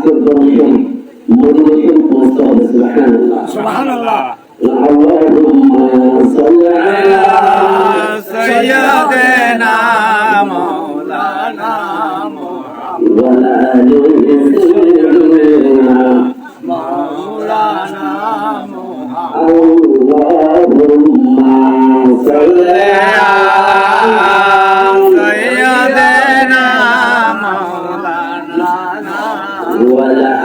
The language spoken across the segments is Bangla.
আজকের দর্শন মোটিভেশন পৌঁছতে হবে সুবহানাল্লাহ সুবহানাল্লাহ اللهم صل على سيدنا مولانا وعلى آل سيدنا مولانا اللهم صل سيدنا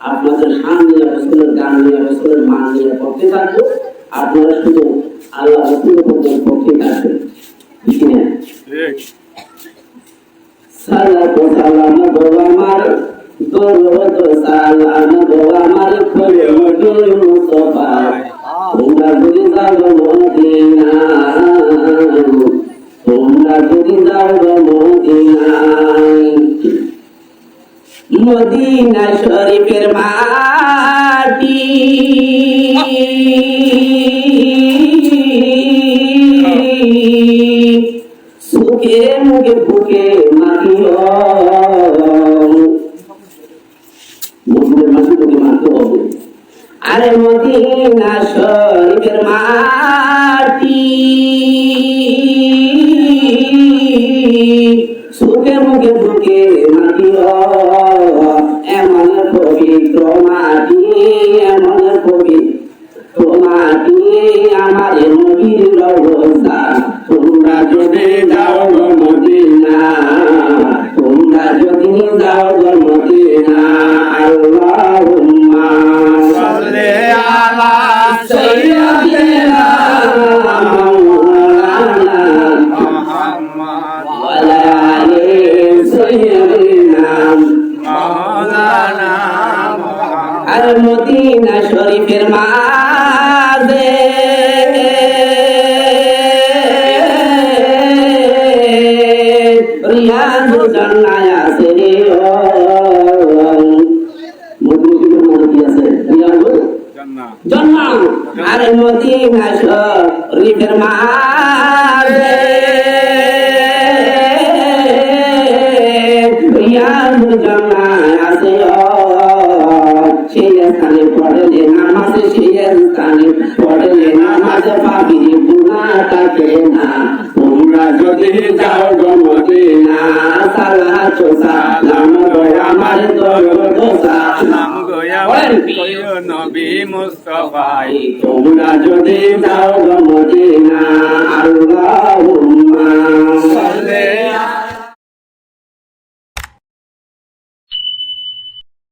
আপনাদের সামনে রসুলের গান নিয়ে রসুলের মান নিয়ে পক্ষে থাকব, আপনারা শুধু আল্লাহ রসুলের পক্ষে থাকবেন সালাম গো আমার, দরুদ সালাম গো আমার মুস্তাফা তোমরা মদিনা শরীফের মাটি। সুখে মুখে বুকে মারিও মুখে মাটি তোকে মারতে হবে। আরে মদিনা শরীফের মাটি। শরীফের মাঝে। রিয়াজ জান্নায় আছে জান্নাত আর মদিনা শরীফের মাঝে। রিয়াজ জান্নাত আছে ও সেই স্থানে পড়লে নামাজ সেই স্থানে পড়লে নামাজ পাবি গুনাহ থাকে না? তোমরা যদি যাও গো মদিনা সালাত ও সালাম গো আমার দরদ ও নাম গোয়া নবী মুস্তাফাই। তোমরা যদি যাও গো মদিনা আল্লাহুম্মা